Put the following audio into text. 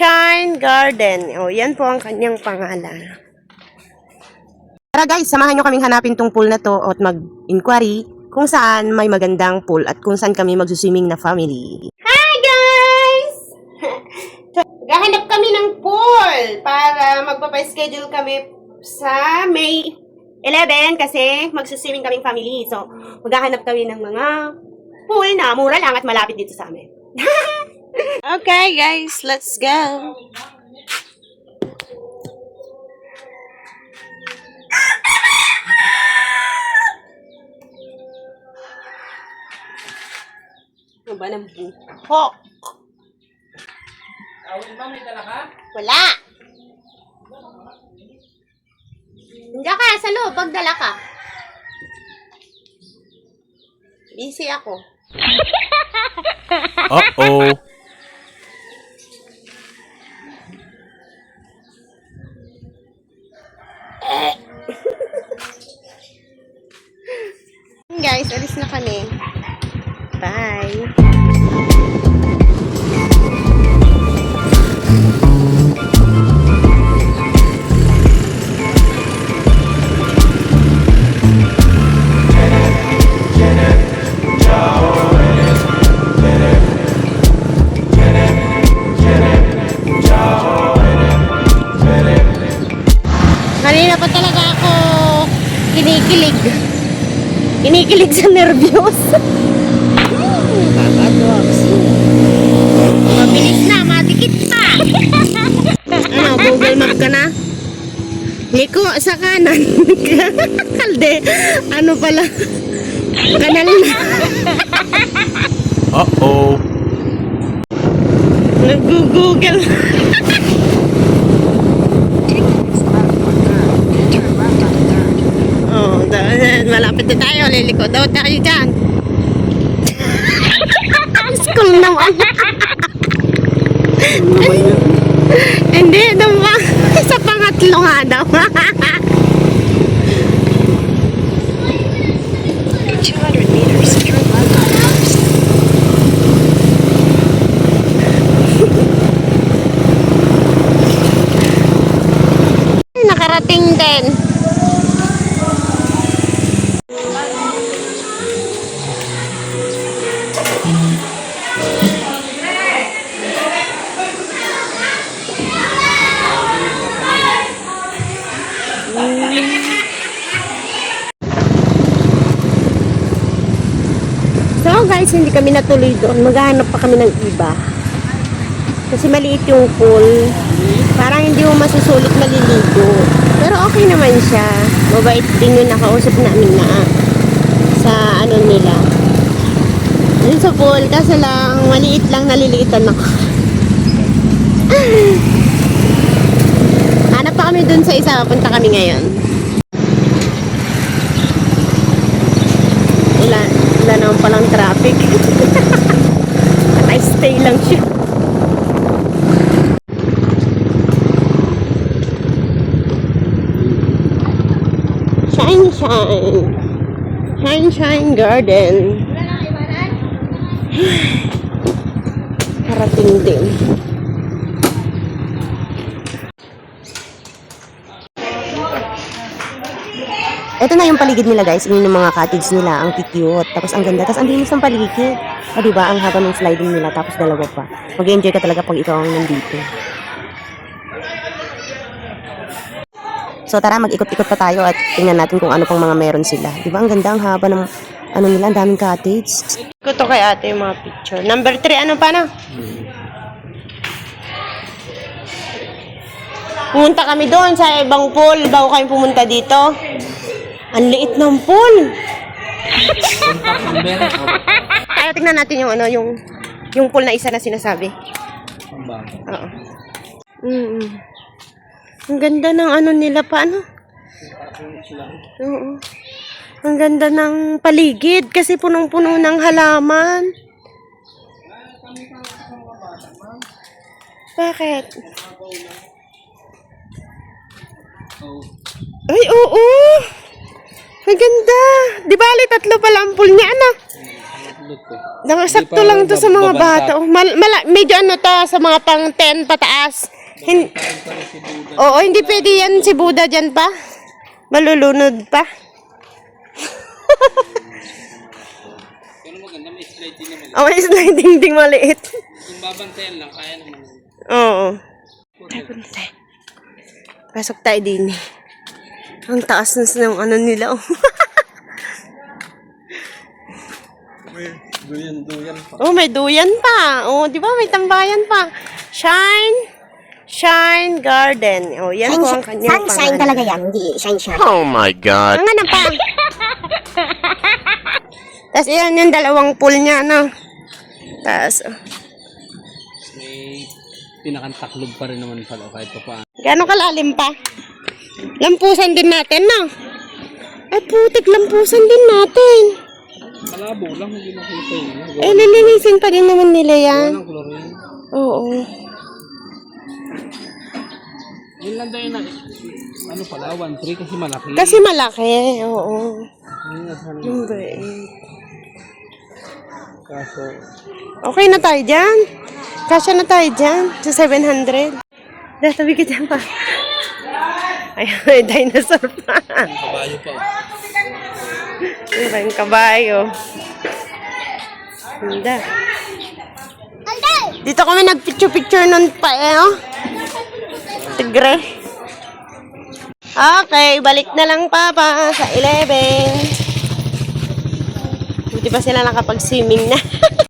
Sunshine Garden. O, yan po ang kanyang pangalan. Tara guys, samahan nyo kaming hanapin tong pool na to at mag-inquiry kung saan may magandang pool at kung saan kami magsuswimming na family. Hi guys! Gahanap kami ng pool para magpapa-schedule kami sa May 11 kasi magsuswimming kaming family. So, maghahanap kami ng mga pool na mura lang at malapit dito sa amin. okay guys, let's go! Ano ba ng buhok? Tawin ba, may dala? Wala. Hindi ka, sa loob, pagdala ka. Busy ako. Uh-oh. Guys, alis na kami. Bye. Kanina pa talaga ako kinikilig. Kinikilig sa nervyos. Kakadrops. Mabilis na, madikit pa. ano, Google Map ka na? Liko sa kanan. Kalde. Ano pala? Kanal na. Uh-oh. Nag-google. Oh, na tayo. Liliko daw tayo dyan. School naman. Hindi, daw ba? Sa pangatlo nga daw. 200 meters, turn left on First. Nakarating din. Guys, hindi kami natuloy doon. Maghahanap pa kami ng iba. Kasi maliit yung pool. Parang hindi mo masusulit maliligo. Pero okay naman siya. Mabait din yung nakausap namin na sa ano nila. Yun sa pool. Kasi lang, maliit lang naliliitan ako. Hanap pa kami dun sa isa. Punta kami ngayon. Wala naman palang traffic. Naka-stay lang siya. Shine, shine. Shine, shine garden. Parating din. Ito na yung paligid nila guys. Yun yung mga cottage nila. Ang cute. Tapos ang ganda. Tapos ang linis ng paligid. O diba? Ang haba ng sliding nila. Tapos dalawa pa. Mag-enjoy ka talaga pag ikaw ang nandito. So tara, mag-ikot-ikot pa tayo at tingnan natin kung ano pang mga meron sila. Di ba? Ang ganda, ang haba ng ano nila, ang daming cottage. Iko to kay ate yung mga picture. Number 3, ano pa na? Pumunta kami doon sa ibang pool bago kami pumunta dito. Ang liit ng pool. Kaya tingnan natin yung ano, yung yung pool na isa na sinasabi. Oo. Mm. Ang ganda ng ano nila pa ano? Oo. Ang ganda ng paligid kasi punong-puno ng halaman. Bakit? Ay, oo. Ang ganda. Di ba, ali, tatlo pala pool niya, ano? Hindi pa lang to sa mga bata. Oh, mal, mala- medyo ano to, sa mga pang 10 pataas. Hin- Oo, hindi pwede yan si Buda dyan pa. Malulunod pa. Pero maganda, may sliding naman. Oh, may sliding ding maliit. Kung babantayan lang, kaya naman. Oo. Ay, punta. Pasok tayo din eh. Ang taas na ng ano nila. Oh. Duyan, duyan pa. oh, may duyan pa. Oh, di ba? May tambayan pa. Shine. Shine Garden. Oh, yan po ang kanyang Sunshine pangalan. talaga yan, hindi shine shine. Oh my god. Ang ano pa? Tapos yan yung dalawang pool niya, no? Tapos, oh, May pinakantaklog pa rin naman pala kahit pa paano. gano'ng kalalim pa? Lampusan din natin, no? Ay, putik, lampusan din natin. Malabo lang, hindi makita yun. Eh, lilinisin pa din naman nila yan. Oo. Yun lang yun na, ano pala, 1-3 kasi malaki. Kasi malaki, oo. Number eight. Kaso, Okay na tayo dyan. Kasya na tayo dyan. Sa 700. Dahil tabi ka dyan pa. Ay, may dinosaur pa. kabayo pa. Ano ba yung kabayo? Ganda. Dito kami nagpicture-picture nun pa eh, oh. Tigre. Okay, balik na lang papa sa 11. Buti pa sila nakapag-swimming na.